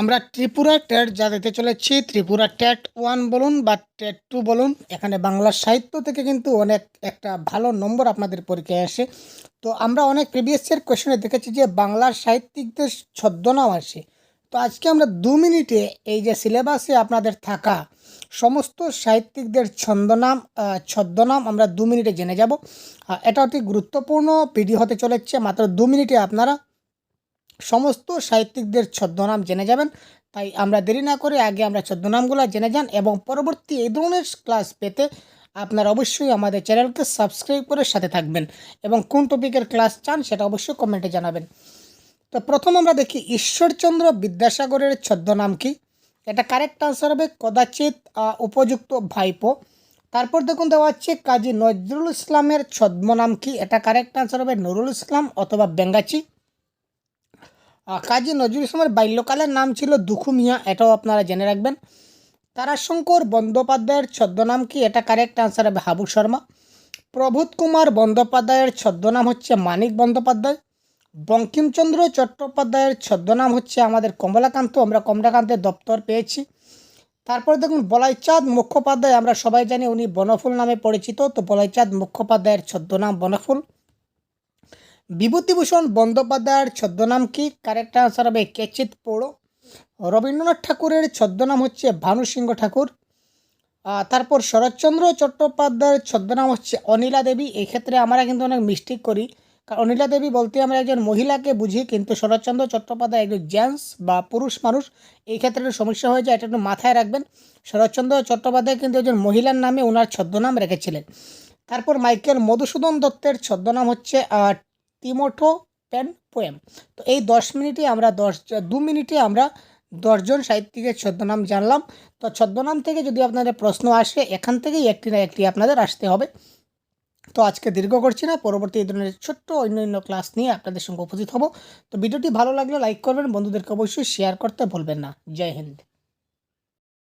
আমরা ত্রিপুরা টেট যা দিতে চলেছি, ত্রিপুরা টেট ওয়ান বলুন বা টেট টু বলুন, এখানে বাংলা সাহিত্য থেকে কিন্তু অনেক একটা ভালো নম্বর আপনাদের পরীক্ষায় আসে। তো আমরা অনেক প্রিভিয়াস ইয়ার কোয়েশনে দেখেছি যে বাংলার সাহিত্যিকদের ছদ্মনাম আসে তো আজকে আমরা দু মিনিটে এই যে সিলেবাসে আপনাদের থাকা সমস্ত সাহিত্যিকদের ছন্দনাম ছদ্মনাম আমরা দু মিনিটে জেনে যাব। এটা অতি গুরুত্বপূর্ণ ভিডিও হতে চলেছে, মাত্র দু মিনিটে আপনারা সমস্ত সাহিত্যিকদের ছদ্মনাম জেনে যাবেন। তাই আমরা দেরি না করে আগে আমরা ছদ্মনামগুলো জেনে যান এবং পরবর্তী এই ধরনের ক্লাস পেতে আপনারা অবশ্যই আমাদের চ্যানেলকে সাবস্ক্রাইব করে সাথে থাকবেন এবং কোন টপিকের ক্লাস চান সেটা অবশ্যই কমেন্টে জানাবেন। তো প্রথম আমরা দেখি, ঈশ্বরচন্দ্র বিদ্যাসাগরের ছদ্মনাম কি? এটা কারেক্ট আনসার হবে, কদাচিৎ উপযুক্ত ভাইপো। তারপর দেখুন দেওয়া হচ্ছে কাজী নজরুল ইসলামের ছদ্মনাম কি? এটা কারেক্ট আনসার হবে, নুরুল ইসলাম অথবা বেঙ্গাচি। কাজী নজরুল ইসলামের বাল্যকালের নাম ছিল দুখু মিয়া এটাও আপনারা জেনে রাখবেন। তারাশঙ্কর বন্দ্যোপাধ্যায়ের ছদ্মনাম কি? এটা কারেক্ট আনসার হবে হাবু শর্মা। প্রবোধ কুমার বন্দ্যোপাধ্যায়ের ছদ্মনাম হচ্ছে মানিক বন্দ্যোপাধ্যায়। বঙ্কিমচন্দ্র চট্টোপাধ্যায়ের ছদ্মনাম হচ্ছে আমাদের কমলাকান্ত, আমরা কমলাকান্তের দপ্তর পেয়েছি। তারপরে দেখুন, বলাইচাঁদ মুখোপাধ্যায়, আমরা সবাই জানি উনি বনফুল নামে পরিচিত, তো বলাইচাঁদ মুখোপাধ্যায়ের ছদ্মনাম বনফুল। বিভূতিভূষণ বন্দ্যোপাধ্যায়ের ছদ্মনাম কি? কারেক্ট আনসার হবে কেচিত পৌড়ো। রবীন্দ্রনাথ ঠাকুরের ছদ্মনাম হচ্ছে ভানু সিংহ ঠাকুর। তারপর শরৎচন্দ্র চট্টোপাধ্যায়ের ছদ্মনাম হচ্ছে অনিলা দেবী। এই ক্ষেত্রে আমরা কিন্তু অনেক মিস্টেক করি। কারণ অনিলা দেবী বলতে আমরা একজন মহিলাকে বুঝি, কিন্তু শরৎচন্দ্র চট্টোপাধ্যায় একজন জেন্টস বা পুরুষ মানুষ। এই ক্ষেত্রে একটু সমস্যা হয়ে যায়, এটা একটু মাথায় রাখবেন। শরৎচন্দ্র চট্টোপাধ্যায় কিন্তু একজন মহিলার নামে ওনার ছদ্মনাম রেখেছিলেন। তারপর মাইকেল মধুসূদন দত্তের ছদ্মনাম হচ্ছে টিমোটো পেন পোয়েম। তো এই দশ মিনিটে আমরা দশ, দু মিনিটে আমরা দশজন সাহিত্যিকের ছদ্মনাম জানলাম। তো ছদ্মনাম থেকে যদি আপনাদের প্রশ্ন আসে, এখান থেকেই একটি না একটি আপনাদের আসতে হবে। তো আজকে দীর্ঘ করছি না, পরবর্তী এই ধরনের ছোট্ট অন্য অন্য ক্লাস নিয়ে আপনাদের সঙ্গে উপস্থিত হব। তো ভিডিওটি ভালো লাগলে লাইক করবেন, বন্ধুদেরকে অবশ্যই শেয়ার করতে ভুলবেন না। জয় হিন্দ।